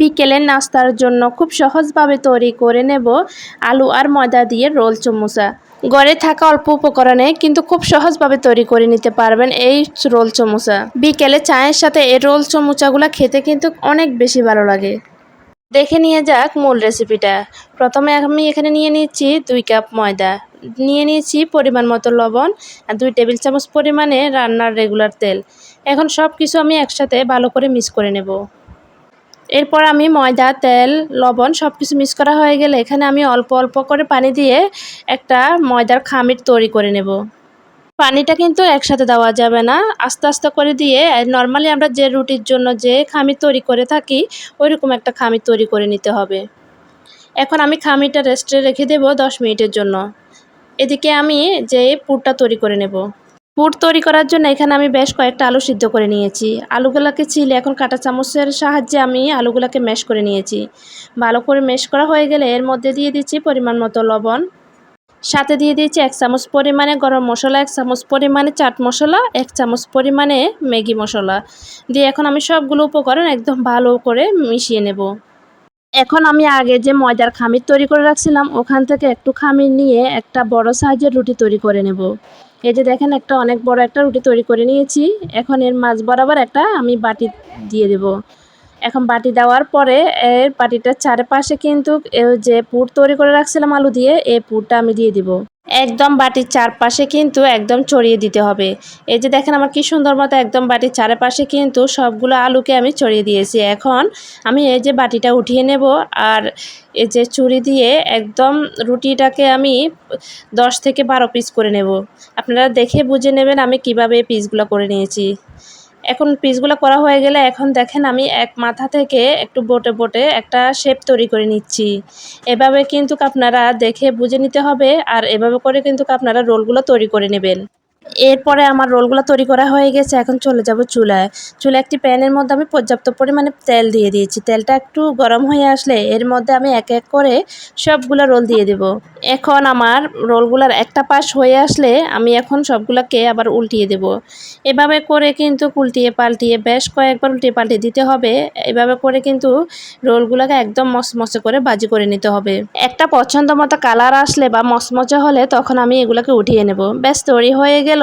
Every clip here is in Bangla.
বিকেলের নাস্তার জন্য খুব সহজভাবে তৈরি করে নেব আলু আর ময়দা দিয়ে রোল চমুচা। ঘরে থাকা অল্প উপকরণে কিন্তু খুব সহজভাবে তৈরি করে নিতে পারবেন এই রোল চমুচা। বিকেলে চায়ের সাথে এই রোল চমুচাগুলো খেতে কিন্তু অনেক বেশি ভালো লাগে। দেখে নিয়ে যাক মূল রেসিপিটা। প্রথমে আমি এখানে নিয়ে নিচ্ছি দুই কাপ ময়দা। নিয়ে নিয়েছি পরিমাণ মতো লবণ আর দুই টেবিল চামচ পরিমাণে রান্নার রেগুলার তেল। এখন সব কিছু আমি একসাথে ভালো করে মিক্স করে নেব। এরপর আমি ময়দা, তেল, লবণ সব কিছু মিক্স করা হয়ে গেলে এখানে আমি অল্প অল্প করে পানি দিয়ে একটা ময়দার খামির তৈরি করে নেব। পানিটা কিন্তু একসাথে দেওয়া যাবে না। আস্তে আস্তে করে দিয়ে নর্মালি আমরা যে রুটির জন্য যে খামির তৈরি করে থাকি, ওইরকম একটা খামির তৈরি করে নিতে হবে। এখন আমি খামিরটা রেস্টে রেখে দেব দশ মিনিটের জন্য। এদিকে আমি যে পুরটা তৈরি করে নেব। পুর তৈরি করার জন্য এখানে আমি বেশ কয়েকটা আলু সিদ্ধ করে নিয়েছি। আলুগুলোকে ছিলে এখন কাঁটা চামচের সাহায্যে আমি আলুগুলোকে ম্যাশ করে নিয়েছি। ভালো করে ম্যাশ করা হয়ে গেলে এর মধ্যে দিয়ে দিচ্ছি পরিমাণ মতো লবণ। সাথে দিয়ে দিয়েছি এক চামচ পরিমাণে গরম মশলা, এক চামচ পরিমাণে চাট মশলা, এক চামচ পরিমাণে ম্যাগি মশলা। দিয়ে এখন আমি সবগুলো উপকরণ একদম ভালো করে মিশিয়ে নেব। এখন আমি আগে যে ময়দার খামির তৈরি করে রাখছিলাম, ওখান থেকে একটু খামির নিয়ে একটা বড় সাইজের রুটি তৈরি করে নেব। এই যে দেখেন একটা অনেক বড় একটা রুটি তৈরি করে নিয়েছি। এখন এর মাঝ বরাবর একটা আমি বাটি দিয়ে দেব। এখন বাটি দেওয়ার পরে এর বাটিটার চারপাশে কিন্তু যে পুর তৈরি করে রাখছিলাম আলু দিয়ে, এই পুরটা আমি দিয়ে দিব। একদম বাটির চারপাশে কিন্তু একদম ছড়িয়ে দিতে হবে। এই যে দেখেন আমার কি সুন্দর মতো একদম বাটির চারপাশে কিন্তু সবগুলো আলুকে আমি ছড়িয়ে দিয়েছি। এখন আমি এই যে বাটিটা উঠিয়ে নেব আর এই যে চুরি দিয়ে একদম রুটিটাকে আমি দশ থেকে বারো পিস করে নেব। আপনারা দেখে বুঝে নেবেন আমি কীভাবে পিসগুলো করে নিয়েছি। এখন পিসগুলো করা হয়ে গেলে এখন দেখেন আমি এক মাথা থেকে একটু বোটে বোটে একটা শেপ তৈরি করে নিচ্ছি। এভাবে কিন্তু আপনারা দেখে বুঝে নিতে হবে আর এভাবে করে কিন্তু আপনারা রোলগুলো তৈরি করে নেবেন। এরপরে আমার রোলগুলো তৈরি করা হয়ে গেছে, এখন চলে যাব চুলায়। চুলা একটি প্যানের মধ্যে আমি পর্যাপ্ত পরিমাণে তেল দিয়ে দিয়েছি। তেলটা একটু গরম হয়ে আসলে এর মধ্যে আমি এক এক করে সবগুলো রোল দিয়ে দেব। এখন আমার রোলগুলার একটা পাশ হয়ে আসলে আমি এখন সবগুলোকে আবার উল্টিয়ে দেব। এভাবে করে কিন্তু উল্টিয়ে পাল্টিয়ে বেশ কয়েকবার উল্টিয়ে পাল্টিয়ে দিতে হবে। এভাবে করে কিন্তু রোলগুলোকে একদম মচমচে করে বাজি করে নিতে হবে। একটা পছন্দ মতো কালার আসলে বা মচমচে হলে তখন আমি এগুলোকে উঠিয়ে নেব। ব্যাস তৈরি হয়ে গেল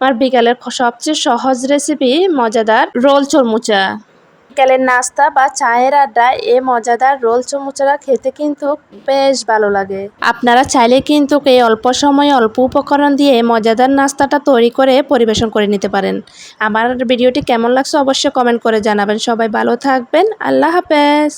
আমার বিকালের সবচেয়ে সহজ রেসিপি মজাদার রোল চরমুচা। বিকালের নাস্তা বা চায়ের আড্ডায় এ মজাদার রোল চমুচারা খেতে কিন্তু বেশ ভালো লাগে। আপনারা চাইলে কিন্তু এই অল্প সময়ে অল্প উপকরণ দিয়ে মজাদার নাস্তাটা তৈরি করে পরিবেশন করে নিতে পারেন। আমার ভিডিওটি কেমন লাগছে অবশ্যই কমেন্ট করে জানাবেন। সবাই ভালো থাকবেন। আল্লাহ হাফেজ।